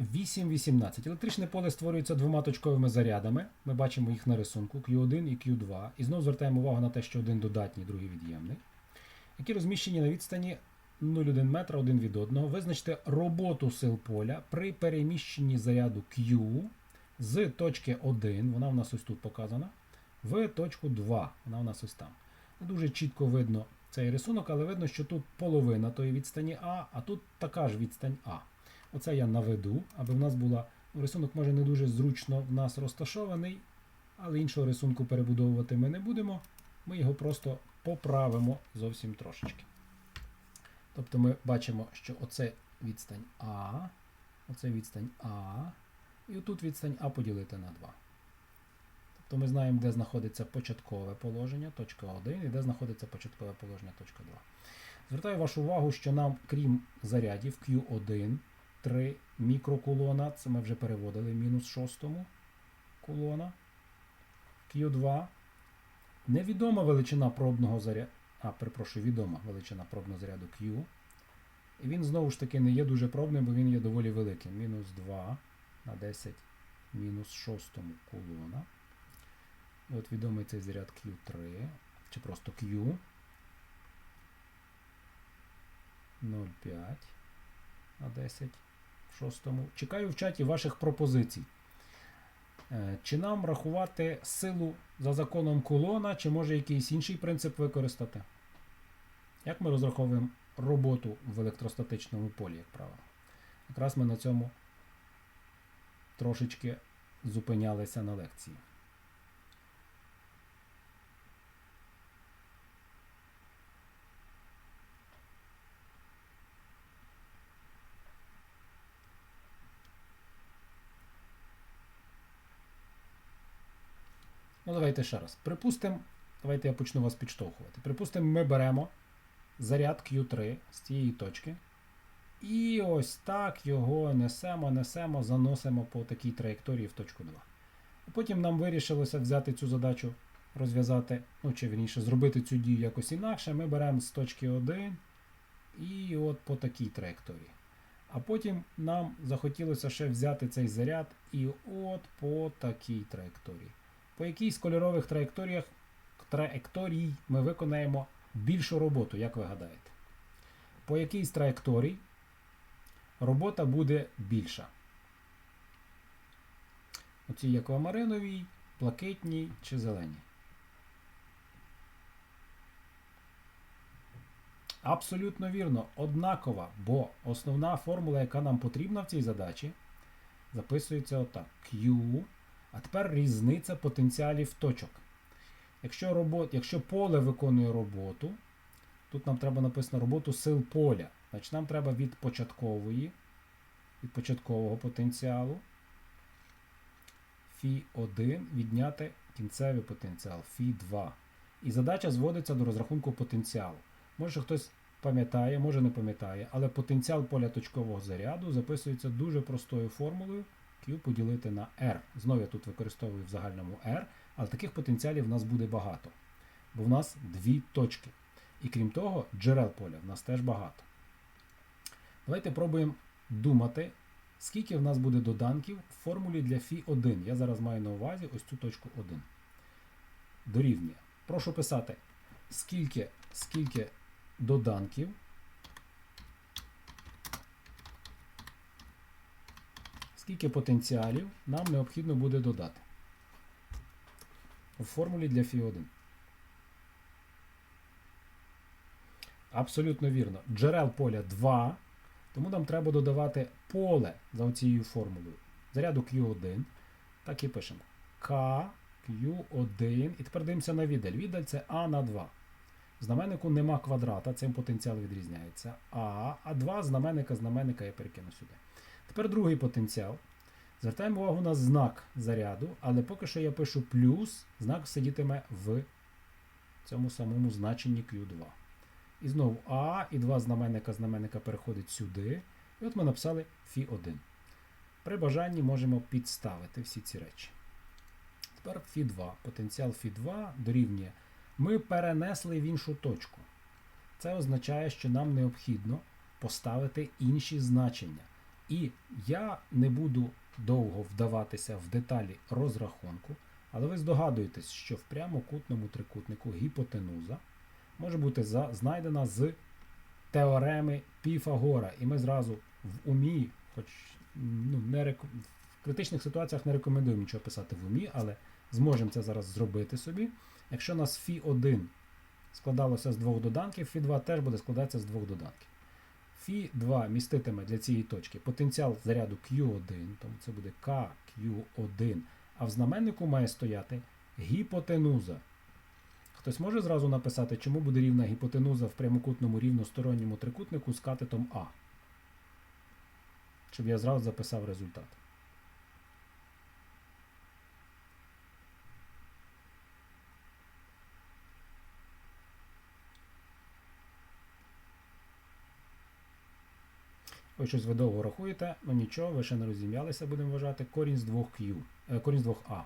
8.18. Електричне поле створюється двома точковими зарядами. Ми бачимо їх на рисунку Q1 і Q2. І знову звертаємо увагу на те, що один додатній, другий від'ємний, які розміщені на відстані 0,1 метра один від одного. Визначте роботу сил поля при переміщенні заряду Q з точки 1, вона у нас ось тут показана, в точку 2, вона у нас ось там. Не дуже чітко видно цей рисунок, але видно, що тут половина тої відстані А, а тут така ж відстань А. Оце я наведу, аби в нас була. Рисунок може не дуже зручно в нас розташований, але іншого рисунку перебудовувати ми не будемо. Ми його просто поправимо зовсім трошечки. Тобто ми бачимо, що оце відстань А, оце відстань А, і отут відстань А поділити на 2. Тобто ми знаємо, де знаходиться початкове положення, точка 1, і де знаходиться початкове положення, точка 2. Звертаю вашу увагу, що нам, крім зарядів Q1, 3 мікрокулона, це ми вже переводили мінус шостому кулона. Q2. Невідома величина пробного заряду. А, перепрошую, відома величина пробного заряду Q. І він знову ж таки не є дуже пробним, бо він є доволі великим. Мінус 2 на 10 мінус шостому кулона. І от відомий цей заряд Q3, чи просто Q. 0,5 на 10 в шостому. Чекаю в чаті ваших пропозицій. Е, Чи нам рахувати силу за законом колона, чи може якийсь інший принцип використати? Як ми розраховуємо роботу в електростатичному полі, як правило? Якраз ми на цьому трошечки зупинялися на лекції. Давайте ще раз. Припустимо, давайте я почну вас підштовхувати. Припустимо, ми беремо заряд Q3 з цієї точки. І ось так його несемо, несемо, заносимо по такій траєкторії в точку 2. А потім нам вирішилося взяти цю задачу, розв'язати, ну чи вірніше, зробити цю дію якось інакше. Ми беремо з точки 1 і от по такій траєкторії. А потім нам захотілося ще взяти цей заряд і от по такій траєкторії. По якій з кольорових траєкторіях траєкторій ми виконаємо більшу роботу, як ви гадаєте? По якій з траєкторій робота буде більша? Оцій аквамариновій, блакитній чи зеленій? Абсолютно вірно, однакова, бо основна формула, яка нам потрібна в цій задачі, записується отак: Q. А тепер різниця потенціалів точок. Якщо, робот, якщо поле виконує роботу, тут нам треба написано роботу сил поля. Значить нам треба від початкової, від початкового потенціалу Фі1 відняти кінцевий потенціал Фі2. І задача зводиться до розрахунку потенціалу. Може хтось пам'ятає, може не пам'ятає, але потенціал поля точкового заряду записується дуже простою формулою. Поділити на R. Знову я тут використовую в загальному R, але таких потенціалів в нас буде багато. Бо в нас дві точки. І крім того, джерел поля в нас теж багато. Давайте пробуємо думати, скільки в нас буде доданків в формулі для Фі1. Я зараз маю на увазі ось цю точку 1. Дорівнює. Прошу писати, скільки, скільки доданків скільки потенціалів нам необхідно буде додати у формулі для Фі1. Абсолютно вірно. Джерел поля 2, тому нам треба додавати поле за цією формулою. Заряду Q1. Так і пишемо. К, Q1. І тепер дивимося на віддаль. Віддаль це А на 2. В знаменнику нема квадрата, цим потенціал відрізняється. А, а 2 знаменника знаменника я перекину сюди. Тепер другий потенціал. Звертаємо увагу на знак заряду, але поки що я пишу плюс, знак сидітиме в цьому самому значенні Q2. І знову А, і два знаменника знаменника переходить сюди. І от ми написали Фі1. При бажанні можемо підставити всі ці речі. Тепер Фі2. Потенціал Фі2 дорівнює. Ми перенесли в іншу точку. Це означає, що нам необхідно поставити інші значення. І я не буду довго вдаватися в деталі розрахунку, але ви здогадуєтесь, що в прямокутному трикутнику гіпотенуза може бути знайдена з теореми Піфагора. І ми зразу в умі, хоч ну, не рек... в критичних ситуаціях не рекомендуємо нічого писати в умі, але зможемо це зараз зробити собі. Якщо у нас фі 1 складалося з двох доданків, фі 2 теж буде складатися з двох доданків. Фі 2 міститиме для цієї точки потенціал заряду Q1, тому це буде KQ1, а в знаменнику має стояти гіпотенуза. Хтось може зразу написати, чому буде рівна гіпотенуза в прямокутному рівносторонньому трикутнику з катетом А? Щоб я зразу записав результат. Ось щось ви довго рахуєте, ну нічого, ви ще не розім'ялися, будемо вважати. Корінь з 2Q, е, корінь з 2А.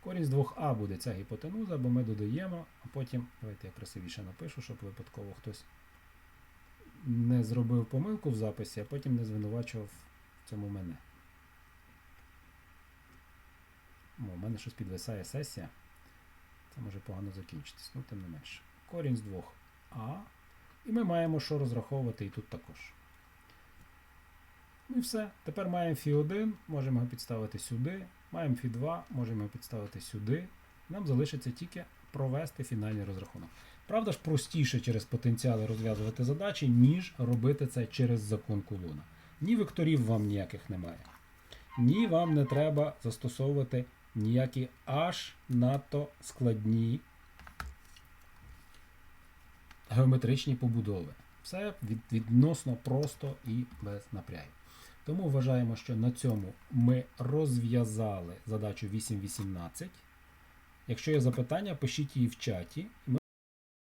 Корінь з 2А буде ця гіпотенуза, бо ми додаємо, а потім, давайте я красивіше напишу, щоб випадково хтось не зробив помилку в записі, а потім не звинувачував в цьому мене. У мене щось підвисає сесія. Це може погано закінчитись, ну тим не менше. Корінь з 2А. І ми маємо що розраховувати і тут також. Ну і все. Тепер маємо фі 1, можемо його підставити сюди. Маємо фі 2, можемо його підставити сюди. Нам залишиться тільки провести фінальний розрахунок. Правда ж, простіше через потенціали розв'язувати задачі, ніж робити це через закон Кулона. Ні векторів вам ніяких немає. Ні, вам не треба застосовувати ніякі аж надто складні геометричні побудови. Все відносно просто і без напрягів. Тому вважаємо, що на цьому ми розв'язали задачу 8.18. Якщо є запитання, пишіть її в чаті.